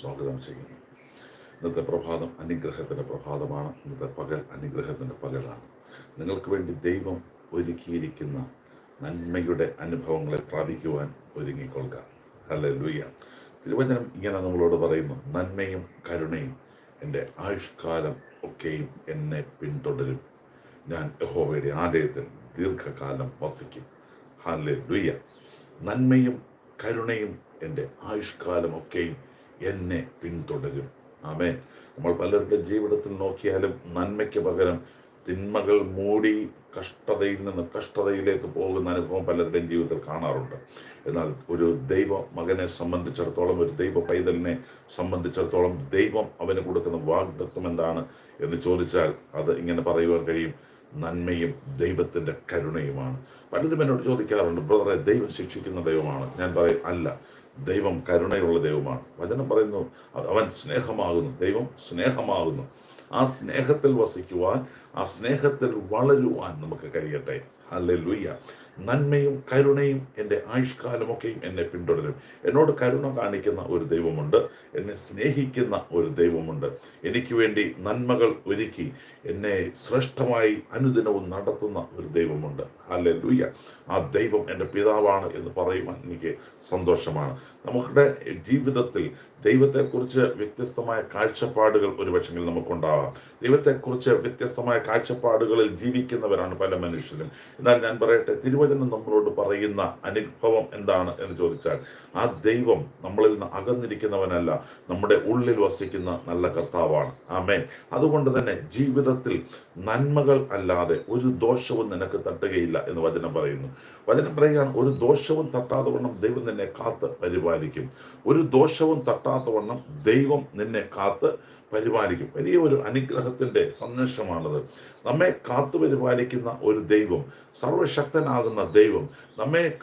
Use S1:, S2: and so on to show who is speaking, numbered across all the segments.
S1: സ്വാഗതം ചെയ്യുന്നു. ഇന്നത്തെ പ്രഭാതം അനുഗ്രഹത്തിന്റെ പ്രഭാതമാണ്. ഇന്നത്തെ പകൽ അനുഗ്രഹത്തിന്റെ പകലാണ്. നിങ്ങൾക്ക് വേണ്ടി ദൈവം ഒരുക്കിയിരിക്കുന്ന നന്മയുടെ അനുഭവങ്ങളെ പ്രാപിക്കുവാൻ ഒരുങ്ങിക്കൊള്ളുക. ഹലോ ലൂയ തിരുവചനം ഇങ്ങനെ നമ്മളോട് പറയുന്നു നന്മയും കരുണയും എന്റെ ആയുഷ്കാലം ഒക്കെയും എന്നെ പിന്തുടരും. ഞാൻ യഹോവയുടെ ആലയത്തിൽ ദീർഘകാലം വസിക്കും. ഹാലെ ലുയ്യ നന്മയും കരുണയും എന്റെ ആയുഷ്കാലമൊക്കെയും എന്നെ പിന്തുടരും. ആമേൻ. നമ്മൾ പലരുടെ ജീവിതത്തിൽ നോക്കിയാലും നന്മയ്ക്ക് പകരം തിന്മകൾ മൂടി കഷ്ടതയിൽ നിന്ന് കഷ്ടതയിലേക്ക് പോകുന്ന അനുഭവം പലരുടെയും ജീവിതത്തിൽ കാണാറുണ്ട്. എന്നാൽ ഒരു ദൈവ മകനെ സംബന്ധിച്ചിടത്തോളം ഒരു ദൈവ പൈതലിനെ സംബന്ധിച്ചിടത്തോളം ദൈവം അവന് കൊടുക്കുന്ന വാഗ്ദത്വം എന്താണ് എന്ന് ചോദിച്ചാൽ അത് ഇങ്ങനെ പറയുവാൻ കഴിയും. നന്മയും ദൈവത്തിന്റെ കരുണയുമാണ്. പലരും എന്നോട് ചോദിക്കാറുണ്ട് ബ്രദറെ ദൈവം ശിക്ഷിക്കുന്ന ദൈവമാണ്. ഞാൻ പറയും അല്ല ദൈവം കരുണയുള്ള ദൈവമാണ്. വചനം പറയുന്നു അവൻ സ്നേഹമാകുന്നു. ദൈവം സ്നേഹമാകുന്നു. ആ സ്നേഹത്തിൽ വസിക്കുവാൻ ആ സ്നേഹത്തിൽ വളരുവാൻ നമുക്ക് കഴിയട്ടെ. അല്ലെ ലുയ്യ നന്മയും കരുണയും എന്റെ ആയുഷ്കാലമൊക്കെയും എന്നെ പിന്തുടരും. എന്നോട് കരുണ കാണിക്കുന്ന ഒരു ദൈവമുണ്ട്. എന്നെ സ്നേഹിക്കുന്ന ഒരു ദൈവമുണ്ട്. എനിക്ക് വേണ്ടി നന്മകൾ ഒരുക്കി എന്നെ ശ്രേഷ്ഠമായി അനുദിനവും നടത്തുന്ന ഒരു ദൈവമുണ്ട്. അല്ലെ ലൂയ്യ ആ ദൈവം എന്റെ പിതാവാണ് എന്ന് പറയുവാൻ എനിക്ക് സന്തോഷമാണ്. നമ്മുടെ ജീവിതത്തിൽ ദൈവത്തെക്കുറിച്ച് വ്യത്യസ്തമായ കാഴ്ചപ്പാടുകൾ ഒരുപക്ഷെങ്കിൽ നമുക്കുണ്ടാവാം. ദൈവത്തെക്കുറിച്ച് വ്യത്യസ്തമായ കാഴ്ചപ്പാടുകളിൽ ജീവിക്കുന്നവരാണ് പല മനുഷ്യരും. എന്നാൽ ഞാൻ പറയട്ടെ തിരുവചനം നമ്മളോട് പറയുന്ന അനുഭവം എന്താണ് എന്ന് ചോദിച്ചാൽ ആ ദൈവം നമ്മളിൽ നിന്ന് അകന്നിരിക്കുന്നവനല്ല നമ്മുടെ ഉള്ളിൽ വസിക്കുന്ന നല്ല കർത്താവാണ്. ആമേ അതുകൊണ്ട് തന്നെ ജീവിതത്തിൽ നന്മകൾ അല്ലാതെ ഒരു ദോഷവും നിനക്ക് തട്ടുകയില്ല എന്ന് വചനം പറയുന്നു. വചനം പറയുകയാണ് ഒരു ദോഷവും തട്ടാതെ വണ്ണം ദൈവം തന്നെ കാത്ത് പരിപാലിക്കും. ഒരു ദോഷവും തട്ടാത്ത വണ്ണം ദൈവം നിന്നെ കാത്ത് പരിപാലിക്കും. വലിയ ഒരു അനുഗ്രഹത്തിന്റെ സന്ദേശമാണത്. നമ്മെ കാത്തു പരിപാലിക്കുന്ന ഒരു ദൈവം സർവശക്തനാകുന്ന ദൈവം നമ്മെ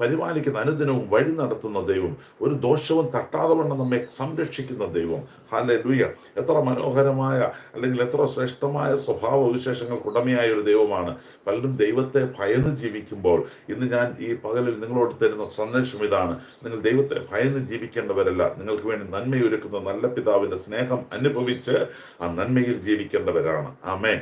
S1: പരിപാലിക്കുന്ന അനുദിനവും വഴി നടത്തുന്ന ദൈവം ഒരു ദോഷവും തട്ടാതെ വണ്ണം നമ്മെ സംരക്ഷിക്കുന്ന ദൈവം. ഹാലെ ലൂയ എത്ര മനോഹരമായ അല്ലെങ്കിൽ എത്ര ശ്രേഷ്ഠമായ സ്വഭാവ വിശേഷങ്ങൾക്ക് ഉടമയായ ഒരു ദൈവമാണ്. പലരും ദൈവത്തെ ഭയന്ന് ജീവിക്കുമ്പോൾ ഇന്ന് ഞാൻ ഈ പകലിൽ നിങ്ങളോട് തരുന്ന സന്ദേശം ഇതാണ്. നിങ്ങൾ ദൈവത്തെ ഭയന്ന് ജീവിക്കേണ്ടവരല്ല. നിങ്ങൾക്ക് വേണ്ടി നന്മയൊരുക്കുന്ന നല്ല പിതാവിന്റെ സ്നേഹം അനുഭവിച്ച് ആ നന്മയിൽ ജീവിക്കേണ്ടവരാണ്. ആമേൻ.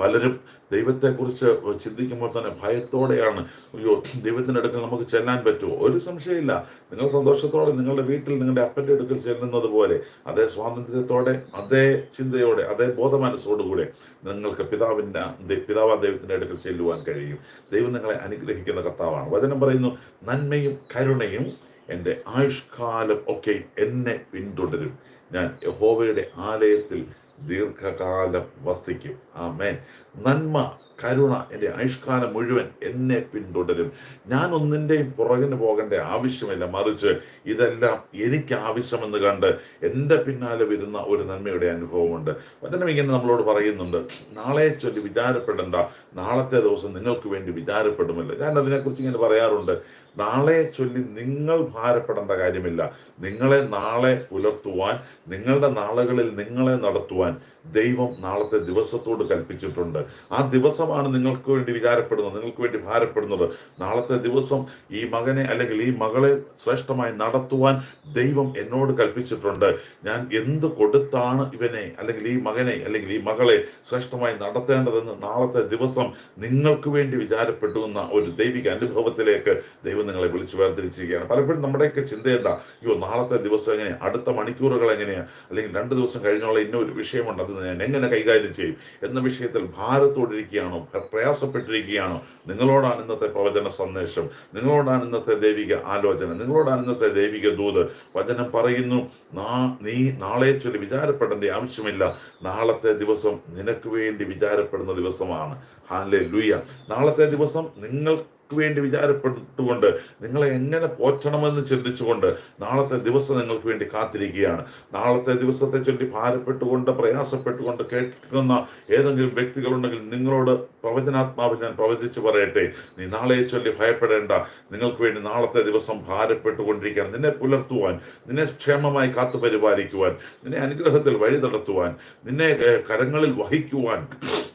S1: പലരും ദൈവത്തെക്കുറിച്ച് ചിന്തിക്കുമ്പോൾ തന്നെ ഭയത്തോടെയാണ് അയ്യോ ദൈവത്തിന്റെ അടുക്കൽ നമുക്ക് ചെല്ലാൻ പറ്റുമോ? ഒരു സംശയമില്ല. നിങ്ങൾ സന്തോഷത്തോടെ നിങ്ങളുടെ വീട്ടിൽ നിങ്ങളുടെ അപ്പന്റെ അടുക്കൽ ചെല്ലുന്നത് പോലെ അതേ സ്വാതന്ത്ര്യത്തോടെ അതേ ചിന്തയോടെ അതേ ബോധമനസ്സോടുകൂടെ നിങ്ങൾക്ക് പിതാവിന്റെ പിതാവ് ദൈവത്തിന്റെ അടുക്കൽ ചെല്ലുവാൻ കഴിയും. ദൈവം നിങ്ങളെ അനുഗ്രഹിക്കുന്ന കർത്താവാണ്. വചനം പറയുന്നു നന്മയും കരുണയും എന്റെ ആയുഷ്കാലം ഒക്കെ എന്നെ പിന്തുടരും. ഞാൻ യഹോവയുടെ ആലയത്തിൽ ദീർഘകാലം വസിക്കും. ആമേൻ. നന്മ കരുണ എന്റെ ആയുഷ്കാലം മുഴുവൻ എന്നെ പിന്തുടരും. ഞാൻ ഒന്നിന്റെയും പുറകിന് പോകേണ്ട ആവശ്യമില്ല. മറിച്ച് ഇതെല്ലാം എനിക്ക് ആവശ്യമെന്ന് കണ്ട് എന്റെ പിന്നാലെ വരുന്ന ഒരു നന്മയുടെ അനുഭവമുണ്ട്. വചനം ഇങ്ങനെ നമ്മളോട് പറയുന്നുണ്ട്. നാളെ ചൊല്ലി വിചാരപ്പെടേണ്ട. നാളത്തെ ദിവസം നിങ്ങൾക്ക് വേണ്ടി വിചാരപ്പെടുമല്ലോ. ഞാൻ അതിനെക്കുറിച്ച് ഇങ്ങനെ പറയാറുണ്ട്. നാളെ ചൊല്ലി നിങ്ങൾ ഭാരപ്പെടേണ്ട കാര്യമില്ല. നിങ്ങളെ നാളെ പുലർത്തുവാൻ നിങ്ങളുടെ നാളുകളിൽ നിങ്ങളെ നടത്തുവാൻ ദൈവം നാളത്തെ ദിവസത്തോട് കൽപ്പിച്ചിട്ടുണ്ട്. ആ ദിവസമാണ് നിങ്ങൾക്ക് വേണ്ടി വിചാരപ്പെടുന്നത് നിങ്ങൾക്ക് വേണ്ടി ഭാരപ്പെടുന്നത്. നാളത്തെ ദിവസം ഈ മകനെ അല്ലെങ്കിൽ ഈ മകളെ ശ്രേഷ്ഠമായി നടത്തുവാൻ ദൈവം എന്നോട് കൽപ്പിച്ചിട്ടുണ്ട്. ഞാൻ എന്ത് കൊടുത്താണ് ഇവനെ അല്ലെങ്കിൽ ഈ മകനെ അല്ലെങ്കിൽ ഈ മകളെ ശ്രേഷ്ഠമായി നടത്തേണ്ടതെന്ന് നാളത്തെ ദിവസം നിങ്ങൾക്ക് വേണ്ടി വിചാരപ്പെടുന്ന ഒരു ദൈവിക അനുഭവത്തിലേക്ക് ദൈവം നിങ്ങളെ വിളിച്ചു വേർതിരിച്ചിരിക്കുകയാണ്. പലപ്പോഴും നമ്മുടെയൊക്കെ ചിന്ത എന്താ? അയ്യോ നാളത്തെ ദിവസം എങ്ങനെയാ അടുത്ത മണിക്കൂറുകൾ എങ്ങനെയാ? അല്ലെങ്കിൽ രണ്ട് ദിവസം കഴിഞ്ഞുള്ള ഇന്ന ഒരു വിഷയമുണ്ട് അത് ഞാൻ എങ്ങനെ കൈകാര്യം ചെയ്യും? എന്ന വിഷയത്തിൽ ഭാരത്തോടിരിക്കുകയാണോ പ്രയാസപ്പെട്ടിരിക്കുകയാണോ? നിങ്ങളോടാണ് ഇന്നത്തെ പ്രവചന സന്ദേശം. നിങ്ങളോടാണ് ഇന്നത്തെ ദൈവിക ആലോചന. നിങ്ങളോടാണ് ഇന്നത്തെ ദൈവിക ദൂത്. വചനം പറയുന്നു നാ നീ നാളെ ചൊല്ലി വിചാരപ്പെടേണ്ട ആവശ്യമില്ല. നാളത്തെ ദിവസം നിനക്ക് വേണ്ടി വിചാരപ്പെടുന്ന ദിവസമാണ്. ഹാലെ ലുയ നാളത്തെ ദിവസം നിങ്ങൾ വേണ്ടി വിചാരപ്പെട്ടുകൊണ്ട് നിങ്ങളെ എങ്ങനെ പോറ്റണമെന്ന് ചിന്തിച്ചുകൊണ്ട് നാളത്തെ ദിവസം നിങ്ങൾക്ക് വേണ്ടി കാത്തിരിക്കുകയാണ്. നാളത്തെ ദിവസത്തെ ചൊല്ലി ഭാരപ്പെട്ടുകൊണ്ട് പ്രയാസപ്പെട്ടുകൊണ്ട് കേൾക്കുന്ന ഏതെങ്കിലും വ്യക്തികളുണ്ടെങ്കിൽ നിങ്ങളോട് പ്രവചനാത്മാവ് ഞാൻ പ്രവചിച്ച് പറയട്ടെ. നീ നാളെ ചൊല്ലി ഭയപ്പെടേണ്ട. നിങ്ങൾക്ക് വേണ്ടി നാളത്തെ ദിവസം ഭാരപ്പെട്ടുകൊണ്ടിരിക്കുകയാണ്. നിന്നെ പുലർത്തുവാൻ നിന്നെ ക്ഷേമമായി കാത്തു പരിപാലിക്കുവാൻ നിന്നെ അനുഗ്രഹത്തിൽ വഴി നടത്തുവാൻ നിന്നെ കരങ്ങളിൽ വഹിക്കുവാൻ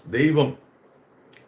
S1: ദൈവം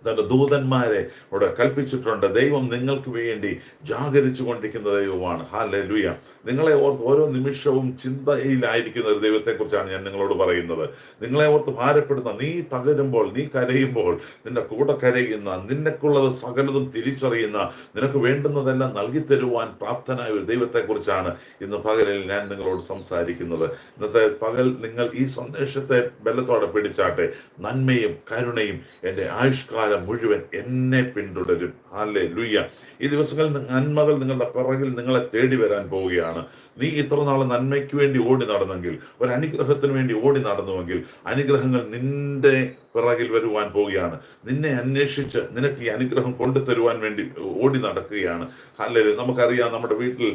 S1: തന്റെ ദൂതന്മാരെ ഇവിടെ കൽപ്പിച്ചിട്ടുണ്ട്. ദൈവം നിങ്ങൾക്ക് വേണ്ടി ജാഗരിച്ചു കൊണ്ടിരിക്കുന്ന ദൈവമാണ്. ഹാ ലുയ നിങ്ങളെ ഓർത്ത് ഓരോ നിമിഷവും ചിന്തയിലായിരിക്കുന്ന ഒരു ദൈവത്തെക്കുറിച്ചാണ് ഞാൻ നിങ്ങളോട് പറയുന്നത്. നിങ്ങളെ ഓർത്ത് ഭാരപ്പെടുന്ന നീ തകരുമ്പോൾ നീ കരയുമ്പോൾ നിന്റെ കൂടെ കരയുന്ന നിനക്കുള്ളത് സകലതും തിരിച്ചറിയുന്ന നിനക്ക് വേണ്ടുന്നതെല്ലാം നൽകി തരുവാൻ പ്രാപ്തനായ ഒരു ദൈവത്തെക്കുറിച്ചാണ് ഇന്ന് പകലിൽ ഞാൻ നിങ്ങളോട് സംസാരിക്കുന്നത്. ഇന്നത്തെ പകൽ നിങ്ങൾ ഈ സന്ദേശത്തെ ബലത്തോടെ പിടിച്ചാട്ടെ. നന്മയും കരുണയും എന്റെ ആയുഷ്കാലം മുഴുവൻ എന്നെ പിന്തുടരും. അല്ലേ ലുയ്യ ഈ ദിവസങ്ങളിൽ നന്മകൾ നിങ്ങളുടെ പിറകിൽ നിങ്ങളെ തേടി വരാൻ പോവുകയാണ്. നീ ഇത്ര നാൾ നന്മയ്ക്ക് വേണ്ടി ഓടി നടന്നെങ്കിൽ ഒരു അനുഗ്രഹത്തിന് വേണ്ടി ഓടി നടന്നുവെങ്കിൽ അനുഗ്രഹങ്ങൾ നിന്റെ പിറകിൽ വരുവാൻ പോവുകയാണ്. നിന്നെ അന്വേഷിച്ച് നിനക്ക് ഈ അനുഗ്രഹം കൊണ്ടുതരുവാൻ വേണ്ടി ഓടി നടക്കുകയാണ്. അല്ലേ നമുക്കറിയാം നമ്മുടെ വീട്ടിൽ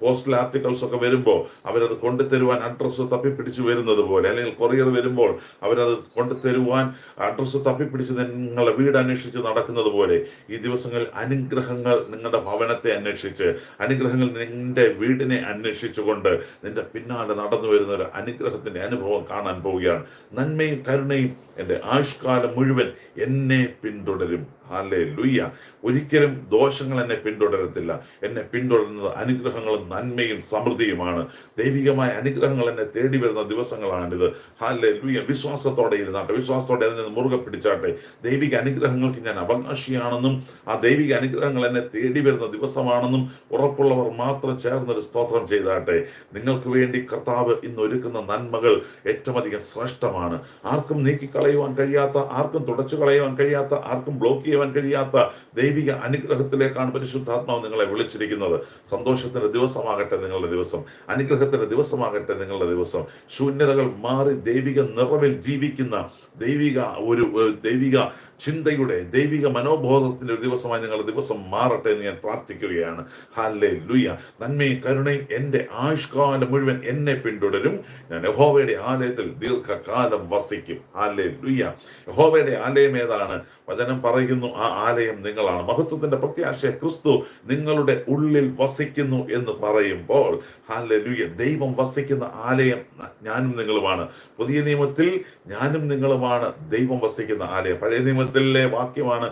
S1: പോസ്റ്റൽ ആർട്ടിക്കിൾസ് ഒക്കെ വരുമ്പോൾ അവരത് കൊണ്ടുതരുവാൻ അഡ്രസ്സ് തപ്പിപ്പിടിച്ച് വരുന്നത് പോലെ. അല്ലെങ്കിൽ കൊറിയർ വരുമ്പോൾ അവരത് കൊണ്ടുതരുവാൻ അഡ്രസ്സ് തപ്പിപ്പിടിച്ച് നിങ്ങളെ വീട് അന്വേഷിച്ച് നടക്കുന്നത് പോലെ. ഈ ദിവസങ്ങളിൽ അനുഗ്രഹങ്ങൾ നിങ്ങളുടെ ഭവനത്തെ അന്വേഷിച്ച് അനുഗ്രഹങ്ങൾ നിന്റെ വീടിനെ അന്വേഷിച്ചുകൊണ്ട് നിന്റെ പിന്നാലെ നടന്നു വരുന്ന ഒരു അനുഗ്രഹത്തിന്റെ അനുഭവം കാണാൻ പോവുകയാണ്. നന്മയും കരുണയും എന്റെ ആയുഷ്കാലം മുഴുവൻ എന്നെ പിന്തുടരും. ഹാലേ ലുയ്യ ഒരിക്കലും ദോഷങ്ങൾ എന്നെ പിന്തുടരത്തില്ല. എന്നെ പിന്തുടരുന്നത് അനുഗ്രഹങ്ങളും നന്മയും സമൃദ്ധിയുമാണ്. ദൈവികമായ അനുഗ്രഹങ്ങൾ എന്നെ തേടി വരുന്ന ദിവസങ്ങളാണിത്. ഹാലേ ലുയ്യ വിശ്വാസത്തോടെ ഇരുന്നാട്ടെ. വിശ്വാസത്തോടെ അതിനെ മുറുകെ പിടിച്ചാട്ടെ. ദൈവിക അനുഗ്രഹങ്ങൾക്ക് ഞാൻ അവകാശിയാണെന്നും ആ ദൈവിക അനുഗ്രഹങ്ങൾ എന്നെ തേടി വരുന്ന ദിവസമാണെന്നും ഉറപ്പുള്ളവർ മാത്രം ചേർന്നൊരു സ്തോത്രം ചെയ്താട്ടെ. നിങ്ങൾക്ക് വേണ്ടി കർത്താവ് ഇന്ന് ഒരുക്കുന്ന നന്മകൾ ഏറ്റവും അധികം ശ്രേഷ്ഠമാണ്. ആർക്കും നീക്കിക്കളയുവാൻ കഴിയാത്ത ആർക്കും തുടച്ചു കളയുവാൻ കഴിയാത്ത ആർക്കും ബ്ലോക്ക് ചെയ്യുവാൻ കഴിയാത്ത ദൈവിക അനുഗ്രഹത്തിലേക്കാണ് പരിശുദ്ധാത്മാവ് നിങ്ങളെ വിളിച്ചിരിക്കുന്നത്. സന്തോഷത്തിന്റെ ദിവസമാകട്ടെ നിങ്ങളുടെ ദിവസം. അനുഗ്രഹത്തിന്റെ ദിവസമാകട്ടെ നിങ്ങളുടെ ദിവസം. ശൂന്യതകൾ മാറി ദൈവിക നിറവിൽ ജീവിക്കുന്ന ദൈവിക ഒരു ദൈവിക ചിന്തയുടെ ദൈവിക മനോബോധത്തിന്റെ ഒരു ദിവസമായി നിങ്ങളുടെ ദിവസം മാറട്ടെ എന്ന് ഞാൻ പ്രാർത്ഥിക്കുകയാണ്. ഹല്ലേ ലുയ നന്മയും കരുണയും എന്റെ ആയുഷ്കാലം മുഴുവൻ എന്നെ പിന്തുടരും. ഞാൻ യഹോവയുടെ ആലയത്തിൽ ദീർഘകാലം വസിക്കും. ഹാലേ ലുയ യഹോവയുടെ ആലയം ഏതാണ്? വചനം പറയുന്നു ആ ആലയം നിങ്ങളാണ്. മഹത്വത്തിന്റെ പ്രത്യാശ ക്രിസ്തു നിങ്ങളുടെ ഉള്ളിൽ വസിക്കുന്നു എന്ന് പറയുമ്പോൾ ഹാലേ ലുയ ദൈവം വസിക്കുന്ന ആലയം ഞാനും നിങ്ങളുമാണ്. പുതിയ നിയമത്തിൽ ഞാനും നിങ്ങളുമാണ് ദൈവം വസിക്കുന്ന ആലയം. പഴയ നിയമത്തിലെ വാക്യമാണ്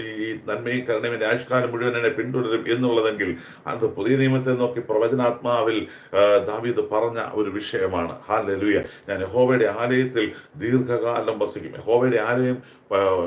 S1: ഈ നന്മയും കരുണയും ആയുഷ്കാലം മുഴുവൻ എന്നെ പിന്തുടരും എന്നുള്ളതെങ്കിൽ അത് പുതിയ നിയമത്തെ നോക്കി പ്രവചനാത്മാവിൽ ദാവീദ് പറഞ്ഞ ഒരു വിഷയമാണ്. ഹാലലുയ ഞാൻ യഹോവയുടെ ആലയത്തിൽ ദീർഘകാലം വസിക്കും. യഹോവയുടെ ആലയം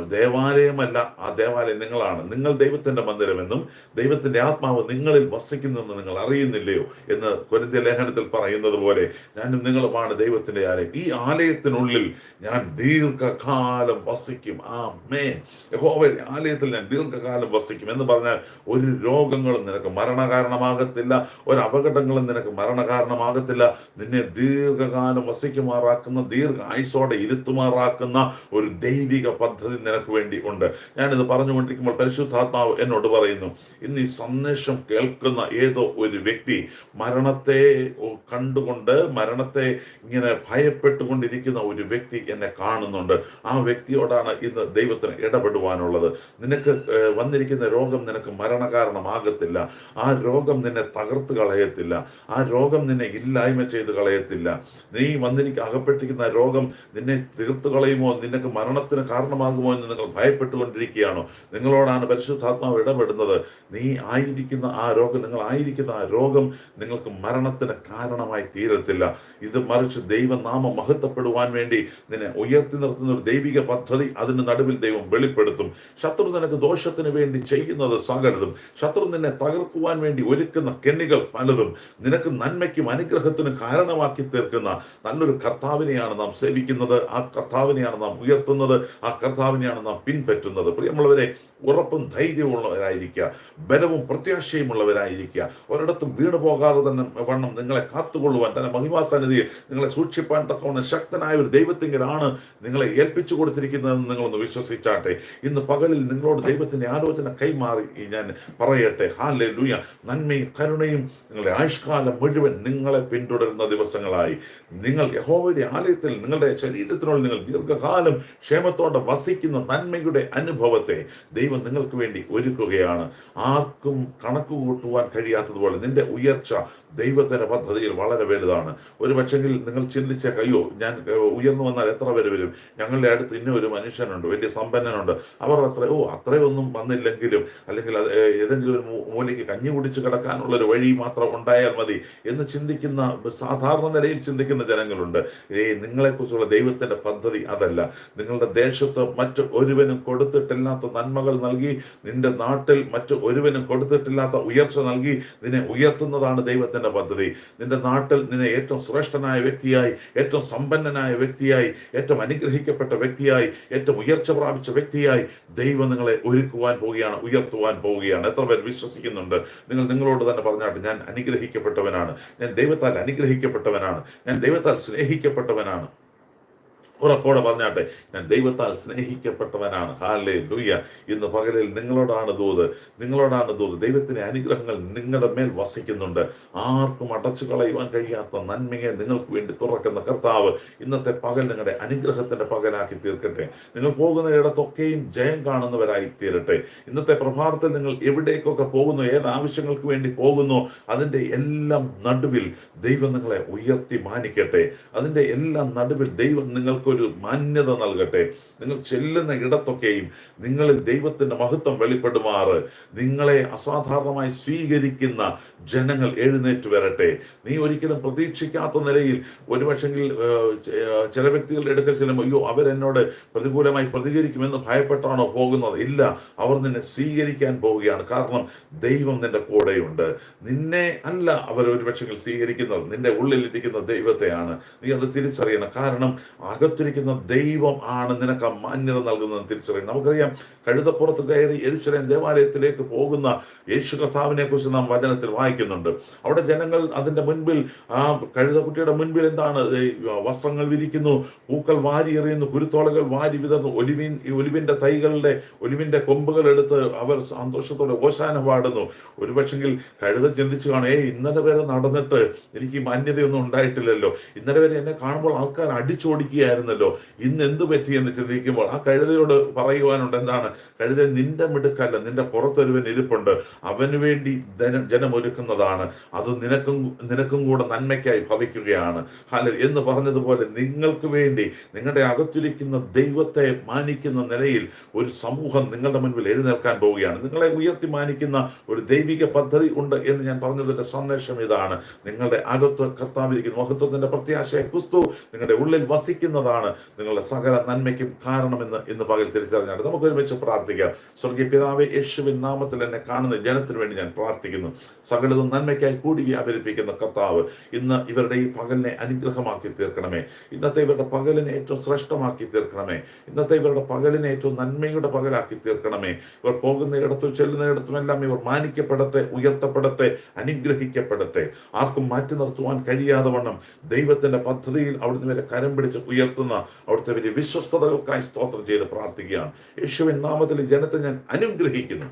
S1: ദേവാലയമല്ല ആ ദേവാലയം നിങ്ങളാണ്. നിങ്ങൾ ദൈവത്തിന്റെ മന്ദിരമെന്നും ദൈവത്തിന്റെ ആത്മാവ് നിങ്ങളിൽ വസിക്കുന്നെന്ന് നിങ്ങൾ അറിയുന്നില്ലയോ എന്ന് കൊരിന്ത്യ ലേഖനത്തിൽ പറയുന്നത് പോലെ ഞാനും നിങ്ങളുമാണ് ദൈവത്തിന്റെ ആലയം. ഈ ആലയത്തിനുള്ളിൽ ഞാൻ ദീർഘകാലം വസിക്കും. ആ മേൻ യഹോവയുടെ ആലയത്തിൽ ഞാൻ ദീർഘകാലം വസിക്കും എന്ന് പറഞ്ഞാൽ ഒരു രോഗങ്ങളും നിനക്ക് മരണകാരണമാകത്തില്ല ഒരു അപകടങ്ങളും നിനക്ക് മരണകാരണമാകത്തില്ല. നിന്നെ ദീർഘകാലം വസിക്കുമാറാക്കുന്ന ദീർഘ ആയുസോടെ ഇരുത്തുമാറാക്കുന്ന ഒരു ദൈവിക പദ്ധതി നിനക്ക് വേണ്ടി ഉണ്ട്. ഞാനിത് പറഞ്ഞുകൊണ്ടിരിക്കുമ്പോൾ പരിശുദ്ധാത്മാവ് എന്നോട് പറയുന്നു ഇന്ന് ഈ സന്ദേശം കേൾക്കുന്ന ഏതോ ഒരു വ്യക്തി മരണത്തെ കണ്ടുകൊണ്ട് മരണത്തെ ഇങ്ങനെ ഭയപ്പെട്ടുകൊണ്ടിരിക്കുന്ന ഒരു വ്യക്തി എന്നെ കാണുന്നുണ്ട്. ആ വ്യക്തിയോടാണ് ഇന്ന് ദൈവത്തിന് ഇടപെടുവാനുള്ളത്. നിനക്ക് വന്നിരിക്കുന്ന രോഗം നിനക്ക് മരണകാരണമാകത്തില്ല. ആ രോഗം നിന്നെ തകർത്ത് കളയത്തില്ല. ആ രോഗം നിന്നെ ഇല്ലായ്മ ചെയ്ത് കളയത്തില്ല. നീ വന്നിരിക്ക അകപ്പെട്ടിരിക്കുന്ന രോഗം നിന്നെ തീർത്തു കളയുമോ? നിനക്ക് മരണത്തിന് കാരണമാകുമോ എന്ന് നിങ്ങൾ ഭയപ്പെട്ടുകൊണ്ടിരിക്കുകയാണോ? നിങ്ങളോടാണ് പരിശുദ്ധാത്മാവ് ഇടപെടുന്നത്. നീ ആയിരിക്കുന്ന ആ രോഗം നിങ്ങൾ ആയിരിക്കുന്ന ആ രോഗം നിങ്ങൾക്ക് മരണത്തിന് കാരണമായി തീരത്തില്ല. ഇത് മറിച്ച് ദൈവനാമം മഹത്വപ്പെടുവാൻ വേണ്ടി നിന്നെ ഉയർത്തി നിർത്തുന്ന ഒരു ദൈവിക പദ്ധതി അതിന് നടുവിൽ ദൈവം വെളിപ്പെടുത്തും. ശത്രു നിനക്ക് ദോഷത്തിന് വേണ്ടി ചെയ്യുന്നത് സകലതും. ശത്രു നിന്നെ തകർക്കുവാൻ വേണ്ടി ഒരുക്കുന്ന കെണികൾ പലതും. നിനക്ക് നന്മയ്ക്കും അനുഗ്രഹത്തിനും കാരണമാക്കി തീർക്കുന്ന നല്ലൊരു കർത്താവിനെയാണ് നാം സേവിക്കുന്നത്. ആ കർത്താവിനെയാണ് നാം ഉയർത്തുന്നത്. ആ കർത്താവിനെയാണ് നാം പിൻപറ്റുന്നത്. പ്രിയമുള്ളവരെ ഉറപ്പും ധൈര്യമുള്ളവരായിരിക്കുക ബലവും പ്രത്യാശയുമുള്ളവരായിരിക്കുക. ഒരിടത്തും വീണ് പോകാതെ തന്നെ വണ്ണം നിങ്ങളെ കാത്തുകൊള്ളുവാൻ തന്നെ മഹിമാസന്നിധിയിൽ നിങ്ങളെ സൂക്ഷിപ്പാൻ തക്കവണ്ണം ശക്തനായ ഒരു ദൈവത്തിങ്കലാണ് നിങ്ങളെ ഏൽപ്പിച്ചു കൊടുത്തിരിക്കുന്നതെന്ന് നിങ്ങളൊന്ന് വിശ്വസിച്ചാട്ടെ. ഇന്ന് പകലിൽ നിങ്ങളോട് ദൈവത്തിന്റെ ആലോചന കൈമാറി ഞാൻ പറയട്ടെ. ഹാലെ ലൂയ നന്മയും കരുണയും നിങ്ങളുടെ ആയുഷ്കാലം മുഴുവൻ നിങ്ങളെ പിന്തുടരുന്ന ദിവസങ്ങളായി. നിങ്ങൾ യഹോവയുടെ ആലയത്തിൽ നിങ്ങളുടെ ശരീരത്തിനുള്ളിൽ നിങ്ങൾ ദീർഘകാലം ക്ഷേമത്തോടെ വസിക്കുന്ന നന്മയുടെ അനുഭവത്തെ ദൈവം നിങ്ങൾക്ക് വേണ്ടി ഒരുക്കുകയാണ്. ആർക്കും കണക്ക് കൂട്ടുവാൻ കഴിയാത്തതുപോലെ നിന്റെ ഉയർച്ച ദൈവത്തിന്റെ പദ്ധതിയിൽ വളരെ വലുതാണ്. ഒരു പക്ഷെങ്കിൽ നിങ്ങൾ ചിന്തിച്ച കയ്യോ ഞാൻ ഉയർന്നു വന്നാൽ എത്ര പേര് വരും? ഞങ്ങളുടെ അടുത്ത് ഇന്ന ഒരു മനുഷ്യനുണ്ട് വലിയ സമ്പന്നനുണ്ട്. അവർ അത്ര ഓ അത്രയൊന്നും വന്നില്ലെങ്കിലും അല്ലെങ്കിൽ ഏതെങ്കിലും ഒരു മൂലയ്ക്ക് കഞ്ഞി കുടിച്ച് കിടക്കാനുള്ള ഒരു വഴി മാത്രം ഉണ്ടായാൽ മതി എന്ന് ചിന്തിക്കുന്ന സാധാരണ നിലയിൽ ചിന്തിക്കുന്ന ജനങ്ങളുണ്ട്. ഏ നിങ്ങളെക്കുറിച്ചുള്ള ദൈവത്തിന്റെ പദ്ധതി അതല്ല. നിങ്ങളുടെ ദേശത്ത് മറ്റ് ഒരുവനും കൊടുത്തിട്ടില്ലാത്ത നന്മകൾ നൽകി നിന്റെ നാട്ടിൽ മറ്റ് ഒരുവനും കൊടുത്തിട്ടില്ലാത്ത ഉയർച്ച നൽകി നിന്നെ ഉയർത്തുന്നതാണ് ദൈവത്തിന്റെ പദ്ധതി. നിന്റെ നാട്ടിൽ നിന്നെ ഏറ്റവും ശ്രേഷ്ഠനായ വ്യക്തിയായി ഏറ്റവും സമ്പന്നനായ വ്യക്തിയായി ഏറ്റവും അനുഗ്രഹിക്കപ്പെട്ട വ്യക്തിയായി ഏറ്റവും ഉയർച്ച പ്രാപിച്ച വ്യക്തിയായി ദൈവം നിങ്ങളെ ഒരുക്കുവാൻ പോവുകയാണ് ഉയർത്തുവാൻ പോവുകയാണ്. എത്ര പേർ വിശ്വസിക്കുന്നുണ്ട്? നിങ്ങൾ നിങ്ങളോട് തന്നെ പറഞ്ഞാട്ട് ഞാൻ അനുഗ്രഹിക്കപ്പെട്ടവനാണ്. ഞാൻ ദൈവത്താൽ അനുഗ്രഹിക്കപ്പെട്ടവനാണ്. ഞാൻ ദൈവത്താൽ സ്നേഹിക്കപ്പെട്ടവനാണ്. ഉറപ്പോടെ പറഞ്ഞാട്ടെ ഞാൻ ദൈവത്താൽ സ്നേഹിക്കപ്പെട്ടവനാണ്. ഹാലേ ലൂയ ഇന്ന് പകലിൽ നിങ്ങളോടാണ് ദൂത്. നിങ്ങളോടാണ് ദൂത്. ദൈവത്തിന്റെ അനുഗ്രഹങ്ങൾ നിങ്ങളുടെ മേൽ വസിക്കുന്നുണ്ട്. ആർക്കും അടച്ചു കളയുവാൻ കഴിയാത്ത നന്മയെ നിങ്ങൾക്ക് വേണ്ടി തുറക്കുന്ന കർത്താവ് ഇന്നത്തെ പകൽ നിങ്ങളുടെ അനുഗ്രഹത്തിന്റെ പകലാക്കി തീർക്കട്ടെ. നിങ്ങൾ പോകുന്ന ഇടത്തൊക്കെയും ജയം കാണുന്നവരായി തീരട്ടെ. ഇന്നത്തെ പ്രഭാതത്തിൽ നിങ്ങൾ എവിടേക്കൊക്കെ പോകുന്നു ഏത് ആവശ്യങ്ങൾക്ക് വേണ്ടി പോകുന്നു അതിന്റെ എല്ലാം നടുവിൽ ദൈവം നിങ്ങളെ ഉയർത്തി മാനിക്കട്ടെ. അതിന്റെ എല്ലാം നടുവിൽ ദൈവം നിങ്ങൾക്കൊരു മാന്യത നൽകട്ടെ. നിങ്ങൾ ചെല്ലുന്ന ഇടത്തൊക്കെയും നിങ്ങളിൽ ദൈവത്തിന്റെ മഹത്വം വെളിപ്പെടുമാറ്. നിങ്ങളെ അസാധാരണമായി സ്വീകരിക്കുന്ന ജനങ്ങൾ എഴുന്നേറ്റ് വരട്ടെ. നീ ഒരിക്കലും പ്രതീക്ഷിക്കാത്ത നിലയിൽ ഒരുപക്ഷെങ്കിൽ ചില വ്യക്തികളുടെ അടുക്കൽ ചെല്ലുമ്പോൾ അയ്യോ അവരെന്നോട് പ്രതികൂലമായി പ്രതികരിക്കുമെന്ന് ഭയപ്പെട്ടാണോ പോകുന്നത്? ഇല്ല. അവർ നിന്നെ സ്വീകരിക്കാൻ പോവുകയാണ്. കാരണം ദൈവം നിന്റെ കൂടെയുണ്ട്. നിന്നെ അല്ല അവർ ഒരുപക്ഷെങ്കിൽ സ്വീകരിക്കുന്നത്. നിന്റെ ഉള്ളിലിരിക്കുന്ന ദൈവത്തെയാണ്. നീ അത് തിരിച്ചറിയണം. കാരണം അകത്തിരിക്കുന്ന ദൈവം ആണ് നിനക്ക് മാന്യത നൽകുന്നത് തിരിച്ചറിയാം നമുക്കറിയാം കഴുതപ്പുറത്ത് കയറി എരിശിലേം ദേവാലയത്തിലേക്ക് പോകുന്ന യേശു കർത്താവിനെ കുറിച്ച് നാം വചനത്തിൽ വായിക്കുന്നുണ്ട്. അവിടെ ജനങ്ങൾ അതിന്റെ മുൻപിൽ ആ കഴുതക്കുട്ടിയുടെ മുൻപിൽ എന്താണ് വസ്ത്രങ്ങൾ വിരിക്കുന്നു പൂക്കൾ വാരി എറിയുന്നു കുരുത്തോളകൾ വാരി വിതർന്നു ഒലിവിൻ ഒലിവിന്റെ തൈകളുടെ ഒലിവിന്റെ കൊമ്പുകൾ എടുത്ത് അവർ സന്തോഷത്തോടെ ഓശാന പാടുന്നു. ഒരുപക്ഷെങ്കിൽ കഴുത ചിന്തിച്ചു കാണും ഏ ഇന്നലെ വരെ നടന്നിട്ട് എനിക്ക് മാന്യതയൊന്നും ഉണ്ടായിട്ടില്ലല്ലോ. ഇന്നലെ വരെ എന്നെ കാണുമ്പോൾ ആൾക്കാർ അടിച്ചോടിക്കുകയായിരുന്നല്ലോ ഇന്ന് എന്ത് പറ്റി എന്ന് ചിന്തിക്കുമ്പോൾ ആ കഴുതയോട് പറയുവാനുണ്ട് എന്താണ്? കഴുത നിന്റെ മിടുക്കല്ല നിന്റെ പുറത്തൊരുവൻ ഇരിപ്പുണ്ട്. അവന് വേണ്ടി ജനം ജനം ഒരുക്കുന്നതാണ്. അത് നിനക്കും നിനക്കും കൂടെ നന്മയ്ക്കായി ഭവിക്കുകയാണ്. ഹല എന്ന് പറഞ്ഞതുപോലെ നിങ്ങൾക്ക് വേണ്ടി നിങ്ങളുടെ അകത്തിരിക്കുന്ന ദൈവത്തെ മാനിക്കുന്ന നിലയിൽ ഒരു സമൂഹം നിങ്ങളുടെ മുൻപിൽ എഴുന്നേൽക്കാൻ പോവുകയാണ്. നിങ്ങളെ ഉയർത്തി മാനിക്കുന്ന ഒരു ദൈവിക പദ്ധതി ഉണ്ട് എന്ന് ഞാൻ പറഞ്ഞതിന്റെ സന്ദേശം ഇതാണ്. നിങ്ങളുടെ അകത്ത് കർത്താവിരിക്കുന്ന. മഹത്വത്തിന്റെ പ്രത്യാശയ ക്രിസ്തു നിങ്ങളുടെ ഉള്ളിൽ വസിക്കുന്നതാണ്. നിങ്ങളുടെ സകല നന്മയ്ക്കും കാരണമെന്ന് ഇന്ന് പകൽ തിരിച്ചറിഞ്ഞാണ് നമുക്ക് ഒരുമിച്ച് പ്രാർത്ഥിക്കാം. സ്വർഗീയ പിതാവ് യേശുവിൻ നാമത്തിൽ എന്നെ കാണുന്ന ജനത്തിന് വേണ്ടി ഞാൻ പ്രാർത്ഥിക്കുന്നു. സകലതും നന്മയ്ക്കായി കൂടി വ്യാപരിപ്പിക്കുന്ന കർത്താവ് ഇന്ന് ഇവരുടെ ഈ പകലിനെ അനുഗ്രഹമാക്കി തീർക്കണമേ. ഇന്നത്തെ ഇവരുടെ പകലിനെ ഏറ്റവും ശ്രേഷ്ഠമാക്കി തീർക്കണമേ. ഇന്നത്തെ ഇവരുടെ പകലിനെ ഏറ്റവും നന്മയുടെ പകലാക്കി തീർക്കണമേ. ഇവർ പോകുന്ന ഇടത്തും ചെല്ലുന്ന ഇടത്തുമെല്ലാം ഇവർ മാനിക്കപ്പെടട്ടെ ഉയർത്തപ്പെടട്ടെ അനുഗ്രഹിക്കപ്പെടട്ടെ. ആർക്കും മാറ്റി നിർത്തുവാൻ കഴിയാതെ വണ്ണം ദൈവത്തിന്റെ പദ്ധതിയിൽ അവിടുന്ന് വരെ കരം പിടിച്ച് ഉയർത്തുന്ന അവിടുത്തെ വലിയ വിശ്വസ്തതകൾക്കായി സ്തോത്രം ചെയ്ത് പ്രാർത്ഥിക്കുകയാണ്. യേശുവിൻ നാമത്തിൽ ജനത്തെ ഞാൻ അനുഗ്രഹിക്കുന്നു.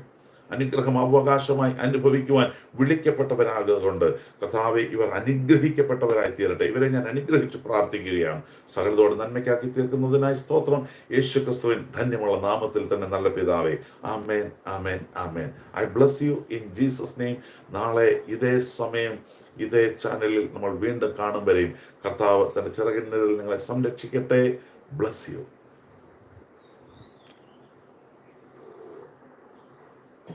S1: അനുഗ്രഹം അവകാശമായി അനുഭവിക്കുവാൻ വിളിക്കപ്പെട്ടവരാകൊണ്ട് കഥാവെ ഇവർ അനുഗ്രഹിക്കപ്പെട്ടവരായി തീരട്ടെ ഇവരെ ഞാൻ അനുഗ്രഹിച്ച് പ്രാർത്ഥിക്കുകയാണ്. സകലതോട് നന്മയ്ക്കാക്കി തീർക്കുന്നതിനായി സ്തോത്രം. യേശു ക്രിസ്തുവിൻ ധന്യമുള്ള നാമത്തിൽ തന്നെ നല്ല പിതാവേ. ആമേൻ ആമേൻ ആമേൻ. I bless you in Jesus name നാളെ ഇതേ സമയം ഇതേ ചാനലിൽ നമ്മൾ വീണ്ടും കാണും വരെയും കർത്താവ് തന്റെ ചിറകിനിൽ നിങ്ങളെ സംരക്ഷിക്കട്ടെ. Bless you